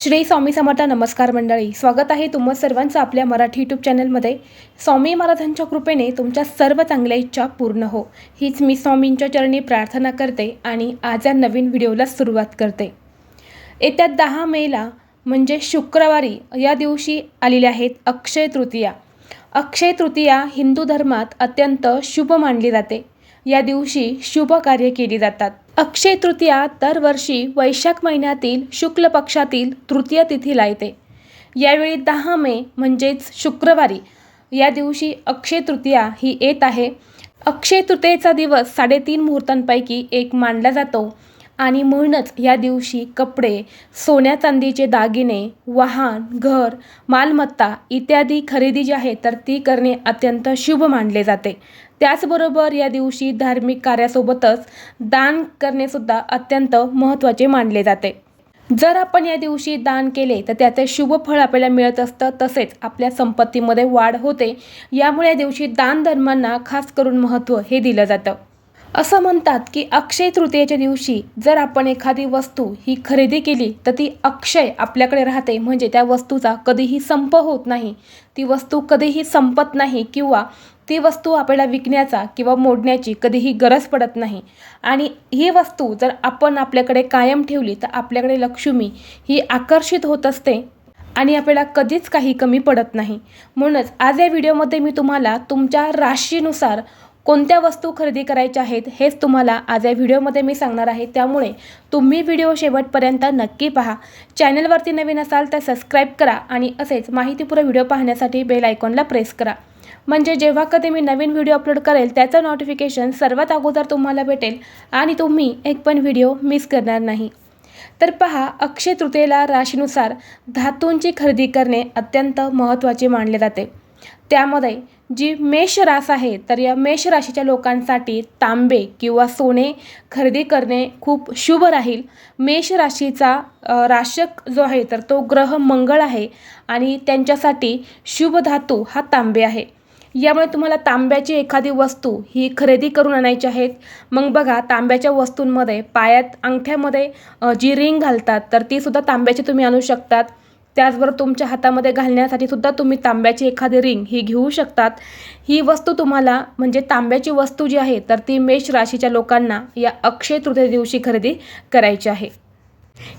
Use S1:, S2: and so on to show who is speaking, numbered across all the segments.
S1: श्री स्वामी समर्थ नमस्कार मंडळी. स्वागत आहे तुम्हा सर्वांचं आपल्या मराठी यूट्यूब चॅनलमध्ये स्वामी महाराजांच्या कृपेने तुमच्या सर्व चांगल्या इच्छा पूर्ण हो. हीच मी स्वामींच्या चरणी प्रार्थना करते आणि आज या नवीन व्हिडिओला सुरुवात करते. येत्या दहा मेला म्हणजे शुक्रवारी या दिवशी आलेल्या आहेत अक्षय तृतीया. अक्षय तृतीया हिंदू धर्मात अत्यंत शुभ मानली जाते. या दिवशी शुभ कार्य केली जातात. अक्षय तृतीया दरवर्षी वैशाख महिन्यातील शुक्ल पक्षातील तृतीय तिथीला येते. यावेळी दहा मे म्हणजेच शुक्रवारी या दिवशी अक्षय तृतीया ही येत आहे. अक्षय तृतीयेचा दिवस साडेतीन मुहूर्तांपैकी एक मानला जातो. आणि म्हणूनच या दिवशी कपडे सोन्या चांदीचे दागिने वाहन घर मालमत्ता इत्यादी खरेदी जी आहे तर ती करणे अत्यंत शुभ मानले जाते. त्याचबरोबर या दिवशी धार्मिक कार्यासोबतच दान करणेसुद्धा अत्यंत महत्त्वाचे मानले जाते. जर आपण या दिवशी दान केले तर त्याचे शुभ फळ आपल्याला मिळत असतं तसेच आपल्या संपत्तीमध्ये वाढ होते. यामुळे या दिवशी दान धर्मांना खास करून महत्त्व हे दिलं जातं. असं म्हणतात की अक्षय तृतीयेच्या दिवशी जर आपण एखादी वस्तू ही खरेदी केली तर ती अक्षय आपल्याकडे राहते. म्हणजे त्या वस्तूचा कधीही संप होत नाही. ती वस्तू कधीही संपत नाही किंवा ती वस्तू आपल्याला विकण्याचा किंवा मोडण्याची कधीही गरज पडत नाही. आणि ही वस्तू जर आपण आपल्याकडे कायम ठेवली तर आपल्याकडे लक्ष्मी ही आकर्षित होत असते आणि आपल्याला कधीच काही कमी पडत नाही. म्हणूनच आज या व्हिडिओमध्ये मी तुम्हाला तुमच्या राशीनुसार कोणत्या वस्तू खरेदी करायच्या आहेत हेच तुम्हाला आज या व्हिडिओमध्ये मी सांगणार आहे. त्यामुळे तुम्ही व्हिडिओ शेवटपर्यंत नक्की पहा. चॅनलवरती नवीन असाल तर सबस्क्राईब करा आणि असेच माहितीपूर्ण व्हिडिओ पाहण्यासाठी बेल आयकॉनला प्रेस करा. म्हणजे जेव्हा कधी मी नवीन व्हिडिओ अपलोड करेल त्याचं नोटिफिकेशन सर्वात अगोदर तुम्हाला भेटेल आणि तुम्ही एक पण व्हिडिओ मिस करणार नाही. तर पहा अक्षय तृतीयेला राशीनुसार धातूंची खरेदी करणे अत्यंत महत्त्वाचे मानले जाते. त्यामध्ये जी मेष रास आहे तर या मेष राशीच्या लोकांसाठी तांबे किंवा सोने खरेदी करणे खूप शुभ राहील. मेष राशीचा राशक जो आहे तर तो ग्रह मंगळ आहे आणि त्यांच्यासाठी शुभ धातू हा तांबे आहे. यामुळे तुम्हाला तांब्याची एखादी वस्तू ही खरेदी करून आणायची आहेत. मग बघा तांब्याच्या वस्तूंमध्ये पायात अंगठ्यामध्ये जी रिंग घालतात तर तीसुद्धा तांब्याची तुम्ही आणू शकतात. त्याचबरोबर तुमच्या हातामध्ये घालण्यासाठी सुद्धा तुम्ही तांब्याची एखादी रिंग ही घेऊ शकतात. ही वस्तू तुम्हाला म्हणजे तांब्याची वस्तू जी आहे तर ती मेष राशीच्या लोकांना या अक्षय तृतीय दिवशी खरेदी करायची आहे.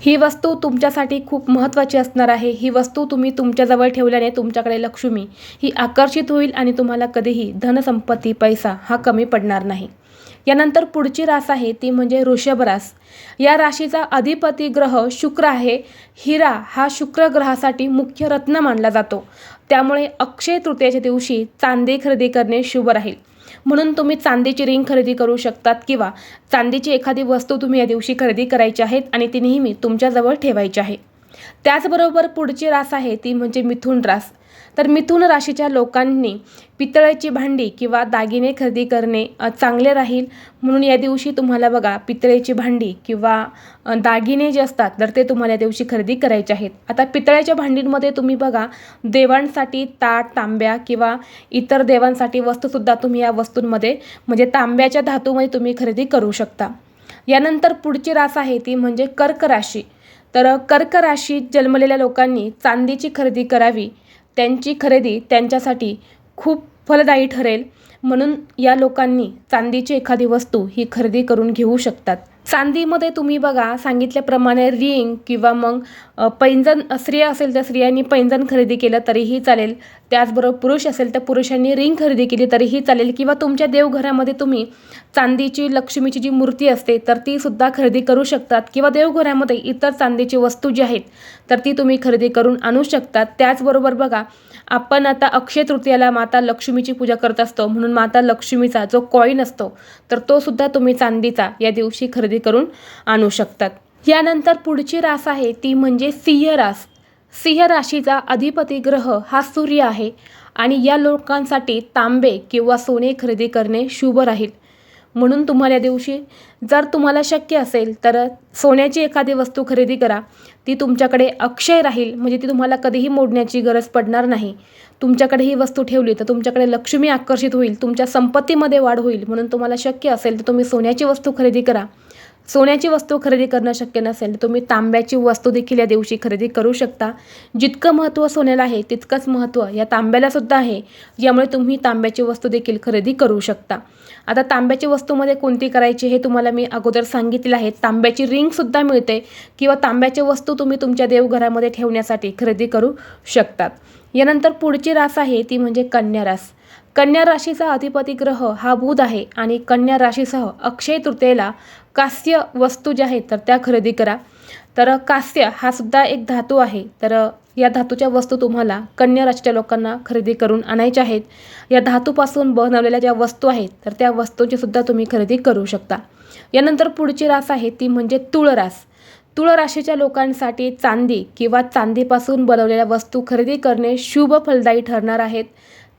S1: ही वस्तू तुमच्यासाठी खूप महत्त्वाची असणार आहे. ही वस्तू तुम्ही तुमच्याजवळ ठेवल्याने तुमच्याकडे लक्ष्मी ही आकर्षित होईल आणि तुम्हाला कधीही धनसंपत्ती पैसा हा कमी पडणार नाही. यानंतर पुढची रास आहे ती म्हणजे ऋषभ रास. या राशीचा अधिपती ग्रह शुक्र आहे. हिरा हा शुक्र ग्रहासाठी मुख्य रत्न मानला जातो. त्यामुळे अक्षय तृतीयेच्या दिवशी चांदी खरेदी करणे शुभ राहील. म्हणून तुम्ही चांदीची रिंग खरेदी करू शकतात किंवा चांदीची एखादी वस्तू तुम्ही या दिवशी खरेदी करायची आहेत आणि ती नेहमी तुमच्याजवळ ठेवायची आहे. त्याचबरोबर पुढची रास आहे ती म्हणजे मिथुन रास. तर मिथुन राशीच्या लोकांनी पितळेची भांडी किंवा दागिने खरेदी करणे चांगले राहील. म्हणून या दिवशी तुम्हाला बघा पितळेची भांडी किंवा दागिने जे असतात तर ते तुम्हाला या दिवशी खरेदी करायचे आहेत. आता पितळ्याच्या भांडींमध्ये तुम्ही बघा देवांसाठी ताट तांब्या किंवा इतर देवांसाठी वस्तूसुद्धा तुम्ही या वस्तूंमध्ये म्हणजे तांब्याच्या धातूमध्ये तुम्ही खरेदी करू शकता. यानंतर पुढची रास आहे ती म्हणजे कर्क राशी. तर कर्क राशीत जन्मलेल्या लोकांनी चांदीची खरेदी करावी. त्यांची खरेदी त्यांच्यासाठी खूप फलदायी ठरेल. म्हणून या लोकांनी चांदीची एखादी वस्तू ही खरेदी करून घेऊ शकतात. चांदीमध्ये तुम्ही बघा सांगितल्याप्रमाणे रिंग किंवा मग पैंजण स्त्रिया असेल तर स्त्रियांनी पैंजण खरेदी केलं तरीही चालेल. त्याचबरोबर पुरुष असेल तर पुरुषांनी रिंग खरेदी केली तरीही चालेल. किंवा तुमच्या देवघरामध्ये तुम्ही चांदीची लक्ष्मीची जी मूर्ती असते तर ती सुद्धा खरेदी करू शकतात. किंवा देवघरामध्ये इतर चांदीची वस्तू जी आहेत तर ती तुम्ही खरेदी करून आणू शकतात. त्याचबरोबर बघा आपण आता अक्षय तृतीयाला माता लक्ष्मीची पूजा करत असतो. म्हणून माता लक्ष्मीचा जो कॉईन असतो तर तो सुद्धा तुम्ही चांदीचा या दिवशी खरेदी करून आणू शकतात. यानंतर पुढची रास आहे ती म्हणजे सिंह रास. सिंह राशीचा अधिपती ग्रह हा सूर्य आहे आणि या लोकांसाठी तांबे किंवा सोने खरेदी करणे शुभ राहील. म्हणून तुम्हाला या दिवशी जर तुम्हाला शक्य असेल तर सोन्याची एखादी वस्तू खरेदी करा. ती तुमच्याकडे अक्षय राहील म्हणजे ती तुम्हाला कधीही मोडण्याची गरज पडणार नाही. तुमच्याकडे ही वस्तू ठेवली तर तुमच्याकडे लक्ष्मी आकर्षित होईल तुमच्या संपत्तीमध्ये वाढ होईल. म्हणून तुम्हाला शक्य असेल तर तुम्ही सोन्याची वस्तू खरेदी करा. सोन्याची वस्तू खरेदी करणं शक्य नसेल तर तुम्ही तांब्याची वस्तू देखील या दिवशी खरेदी करू शकता. जितकं महत्त्व सोन्याला आहे तितकंच महत्त्व या तांब्याला सुद्धा आहे. यामुळे तुम्ही तांब्याची वस्तू देखील खरेदी करू शकता. आता तांब्याची वस्तूमध्ये कोणती करायची हे तुम्हाला मी अगोदर सांगितलं आहे. तांब्याची रिंगसुद्धा मिळते किंवा तांब्याची वस्तू तुम्ही तुमच्या देवघरामध्ये ठेवण्यासाठी खरेदी करू शकतात. यानंतर पुढची रास आहे ती म्हणजे कन्या रास कन्या राशीचा अधिपती ग्रह हा बुध आहे आणि कन्या राशीसह अक्षय तृतीयेला कास्य वस्तू ज्या आहेत तर त्या खरेदी करा. तर कास्य हा सुद्धा एक धातू आहे. तर या धातूच्या वस्तू तुम्हाला कन्या राशीच्या लोकांना खरेदी करून आणायच्या आहेत. या धातूपासून बनवलेल्या ज्या वस्तू आहेत तर त्या वस्तूंची सुद्धा तुम्ही खरेदी करू शकता. यानंतर पुढची रास आहे ती म्हणजे तुळ रास. तुळ राशीच्या लोकांसाठी चांदी किंवा चांदीपासून बनवलेल्या वस्तू खरेदी करणे शुभ फलदायी ठरणार आहेत.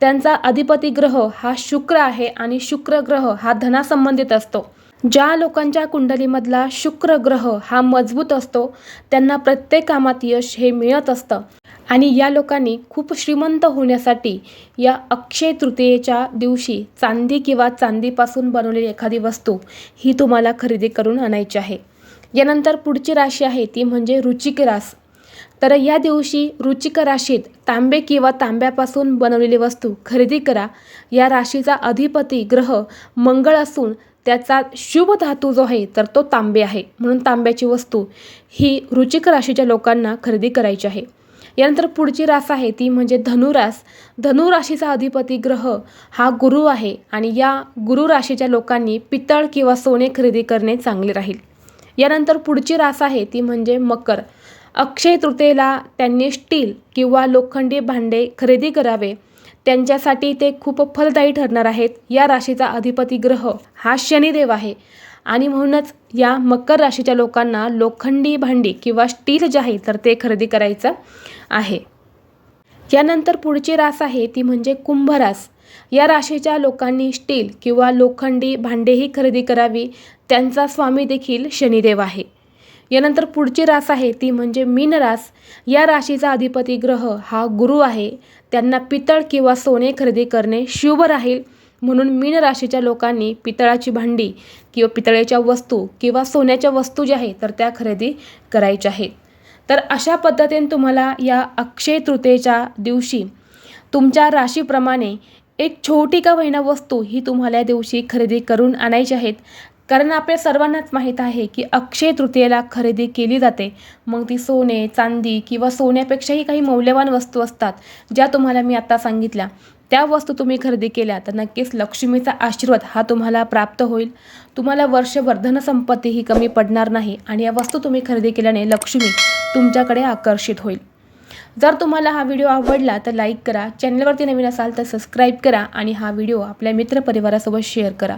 S1: त्यांचा अधिपती ग्रह हा शुक्र आहे आणि शुक्र ग्रह हा धनासंबंधित असतो. ज्या लोकांच्या कुंडलीमधला शुक्र ग्रह हा मजबूत असतो त्यांना प्रत्येक कामात यश हे मिळत असतं. आणि या लोकांनी खूप श्रीमंत होण्यासाठी या अक्षय तृतीयेच्या दिवशी चांदी किंवा चांदीपासून बनवलेली एखादी वस्तू ही तुम्हाला खरेदी करून आणायची आहे. यानंतर पुढची राशी आहे ती म्हणजे रुचिक रास. तर या दिवशी रुचिक राशीत तांबे किंवा तांब्यापासून बनवलेली वस्तू खरेदी करा. या राशीचा अधिपती ग्रह मंगळ असून त्याचा शुभ धातू जो आहे तर तो तांबे आहे. म्हणून तांब्याची वस्तू ही रुचिक राशीच्या लोकांना खरेदी करायची आहे. यानंतर पुढची रास आहे ती म्हणजे धनुरास धनुराशीचा अधिपती ग्रह हा गुरु आहे आणि या गुरु राशीच्या लोकांनी पितळ किंवा सोने खरेदी करणे चांगले राहील. यानंतर पुढची रास आहे ती म्हणजे मकर. अक्षय तृतीयेला त्यांनी स्टील किंवा लोखंडी भांडे खरेदी करावे. त्यांच्यासाठी ते खूप फलदायी ठरणार आहेत या राशीचा अधिपती ग्रह हा शनिदेव आहे. आणि म्हणूनच या मकर राशीच्या लोकांना लोखंडी भांडी किंवा स्टील जे आहे तर ते खरेदी करायचं आहे. यानंतर पुढची रास आहे ती म्हणजे कुंभरास या राशीच्या लोकांनी स्टील किंवा लोखंडी भांडेही खरेदी करावी. त्यांचा स्वामी देखील शनिदेव आहे. यानंतर पुढची रास आहे ती म्हणजे मीन रास. या राशीचा अधिपती ग्रह हा गुरु आहे. त्यांना पितळ किंवा सोने खरेदी करणे शुभ राहील. म्हणून मीन राशीच्या लोकांनी पितळाची भांडी किंवा पितळेच्या वस्तू किंवा सोन्याच्या वस्तू ज्या आहेत तर त्या खरेदी करायच्या आहेत. तर अशा पद्धतीने तुम्हाला या अक्षय तृतीयेच्या दिवशी तुमच्या राशीप्रमाणे एक छोटी का वहिना वस्तू ही तुम्हाला या दिवशी खरेदी करून आणायची आहेत. कारण आपल्या सर्वांनाच माहीत आहे की अक्षय तृतीयेला खरेदी केली जाते. मग ती सोने चांदी किंवा सोन्यापेक्षाही काही मौल्यवान वस्तू असतात ज्या तुम्हाला मी आत्ता सांगितल्या. त्या वस्तू तुम्ही खरेदी केल्या तर नक्कीच लक्ष्मीचा आशीर्वाद हा तुम्हाला प्राप्त होईल. तुम्हाला वर्षभर धनसंपत्ती ही कमी पडणार नाही आणि या वस्तू तुम्ही खरेदी केल्याने लक्ष्मी तुमच्याकडे आकर्षित होईल. जर तुम्हाला हा व्हिडिओ आवडला तर लाईक करा चॅनलवरती नवीन असाल तर सबस्क्राईब करा आणि हा व्हिडिओ आपल्या मित्रपरिवारासोबत शेअर करा.